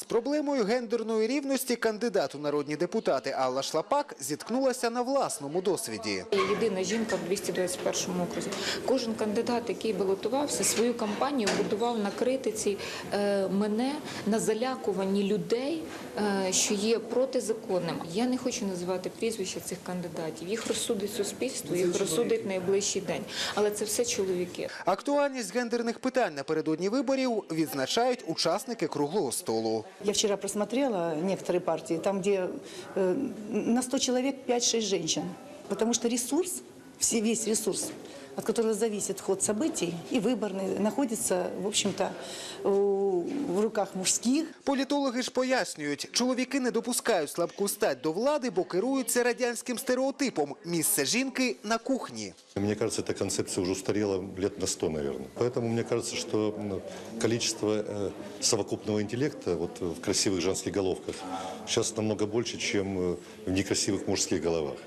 З проблемою гендерної рівності кандидат у народні депутати Алла Шлапак зіткнулася на власному досвіді. Єдина жінка в 221 окрузі. Кожен кандидат, який балотувався, свою кампанію будував на критиці е, мене на залякуванні людей, е, що є протизаконним. Я не хочу називати прізвища цих кандидатів. Їх розсудить суспільство, їх розсудить найближчий день. Але це все чоловіки. Актуальність гендерних питань напередодні виборів відзначають учасники круглого столу. Я вчера просмотрела некоторые партии, там, где э, на 100 человек 5-6 женщин. Потому что ресурс, все- весь ресурс, от которого зависит ход событий и выборный, находится, в общем-то, у- в руках мужских. Політологи ж пояснюють, чоловіки не допускають слабку стать до влади, бо керуються радянським стереотипом місце жінки на кухні. Мне кажется, эта концепция уже устарела лет на 100, наверное. Поэтому мне кажется, что ну, количество э, совокупного интеллекта вот, в красивых женских головках сейчас намного больше, чем э, в некрасивых мужских головах.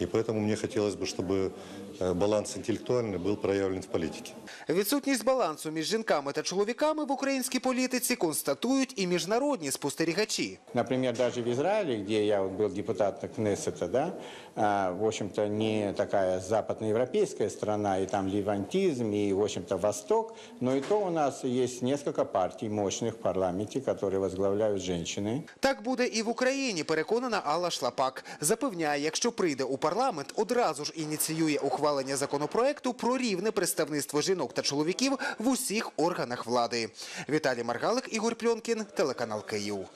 И поэтому мне хотелось бы, чтобы э, баланс интеллектуальный был проявлен в политике. Відсутність балансу між жінками та чоловіками в українській політиці констатують і міжнародні спостерігачі. Например, даже в Израиле, где я вот был депутатом Кнессета, да, а, в общем-то, не такая западноевропейская страна, и там левантизм, и, в общем-то, Восток, но и то у нас есть несколько партий мощных в парламенте, которые возглавляют женщины. Так буде і в Україні, переконана Алла Шлапак. Запевняє, якщо прийде у парламент, одразу ж ініціює ухвалення законопроекту про рівне представництво жінок та чоловіків в усіх органах влади. Віталій Маргалик, Ігор Пльонкін, телеканал Київ.